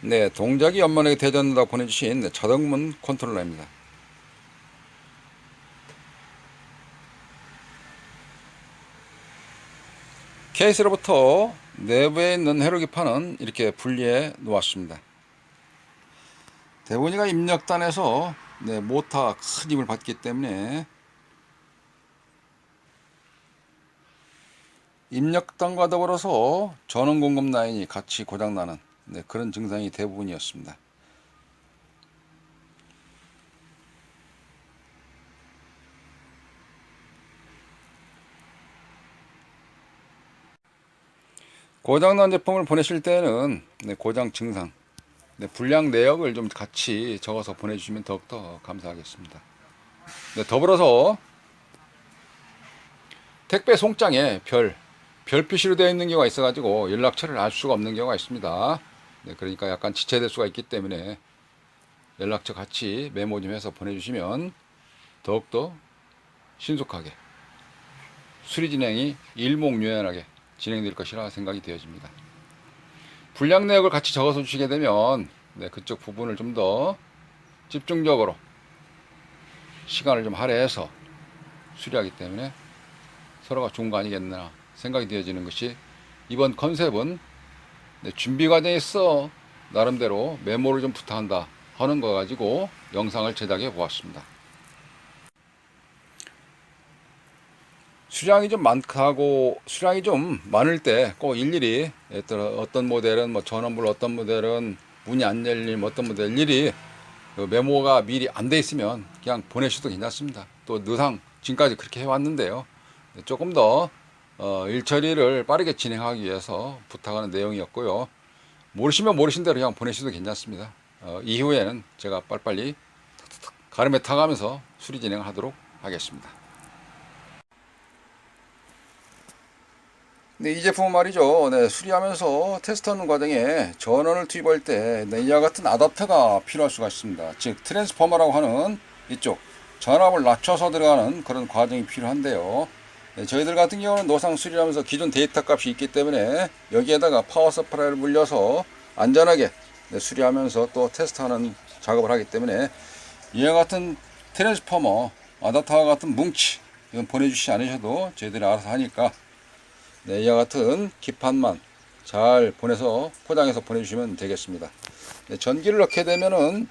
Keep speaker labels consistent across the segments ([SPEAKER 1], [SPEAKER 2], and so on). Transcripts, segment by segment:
[SPEAKER 1] 네, 동작이 연만하게 되전다고 보내주신 네, 자동문 컨트롤러입니다. 케이스로부터 내부에 있는 회로기판은 이렇게 분리해 놓았습니다. 대본이가 입력단에서 네, 모터 큰 힘을 받기 때문에 입력단과 더불어서 전원 공급 라인이 같이 고장나는 네, 그런 증상이 대부분이었습니다. 고장난 제품을 보내실 때는 네, 고장 증상, 네, 불량 내역을 좀 같이 적어서 보내주시면 더욱더 감사하겠습니다. 네, 더불어서 택배 송장에 별, 별 표시로 되어 있는 경우가 있어가지고 연락처를 알 수가 없는 경우가 있습니다. 네, 그러니까 약간 지체될 수가 있기 때문에 연락처 같이 메모 좀 해서 보내주시면 더욱더 신속하게 수리 진행이 일목요연하게 진행될 것이라 생각이 되어집니다. 불량 내역을 같이 적어서 주시게 되면 네, 그쪽 부분을 좀 더 집중적으로 시간을 좀 할애해서 수리하기 때문에 서로가 좋은 거 아니겠나 생각이 되어지는 것이 이번 컨셉은 네, 준비 과정에 있어 나름대로 메모를 좀 부탁한다 하는 거 가지고 영상을 제작해 보았습니다. 수량이 좀 많고 수량이 좀 많을 때 꼭 일일이 어떤 모델은 뭐 전원불 어떤 모델은 문이 안 열림 어떤 모델 일일이 그 메모가 미리 안 돼 있으면 그냥 보내셔도 괜찮습니다. 또 느상 지금까지 그렇게 해왔는데요. 조금 더 어, 일 처리를 빠르게 진행하기 위해서 부탁하는 내용이었고요. 모르시면 모르신 대로 그냥 보내셔도 괜찮습니다. 어, 이후에는 제가 빨리빨리 가름에 타가면서 수리 진행을 하도록 하겠습니다. 네, 이 제품은 말이죠. 네, 수리하면서 테스트하는 과정에 전원을 투입할 때 네, 이와 같은 아답터가 필요할 수가 있습니다. 즉 트랜스포머라고 하는 이쪽 전압을 낮춰서 들어가는 그런 과정이 필요한데요. 네, 저희들 같은 경우는 노상 수리하면서 기존 데이터 값이 있기 때문에 여기에다가 파워 서프라이를 물려서 안전하게 네, 수리하면서 또 테스트하는 작업을 하기 때문에 이와 같은 트랜스포머 아답터와 같은 뭉치 이건 보내주시지 않으셔도 저희들이 알아서 하니까 네, 이와 같은 기판만 잘 보내서 포장해서 보내주시면 되겠습니다. 네, 전기를 넣게 되면은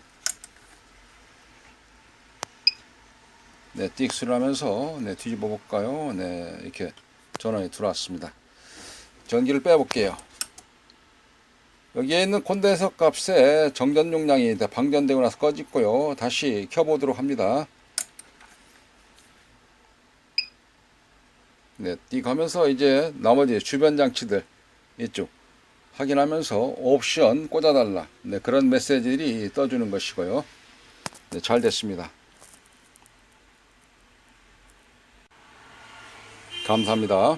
[SPEAKER 1] 네, 띡스를 하면서 네, 뒤집어 볼까요? 네, 이렇게 전원이 들어왔습니다. 전기를 빼볼게요. 여기에 있는 콘덴서 값에 정전 용량이 방전되고 나서 꺼지고요. 다시 켜보도록 합니다. 네, 띠 가면서 이제 나머지 주변 장치들 이쪽 확인하면서 옵션 꽂아달라. 네, 그런 메시지들이 떠주는 것이고요. 네, 잘 됐습니다. 감사합니다.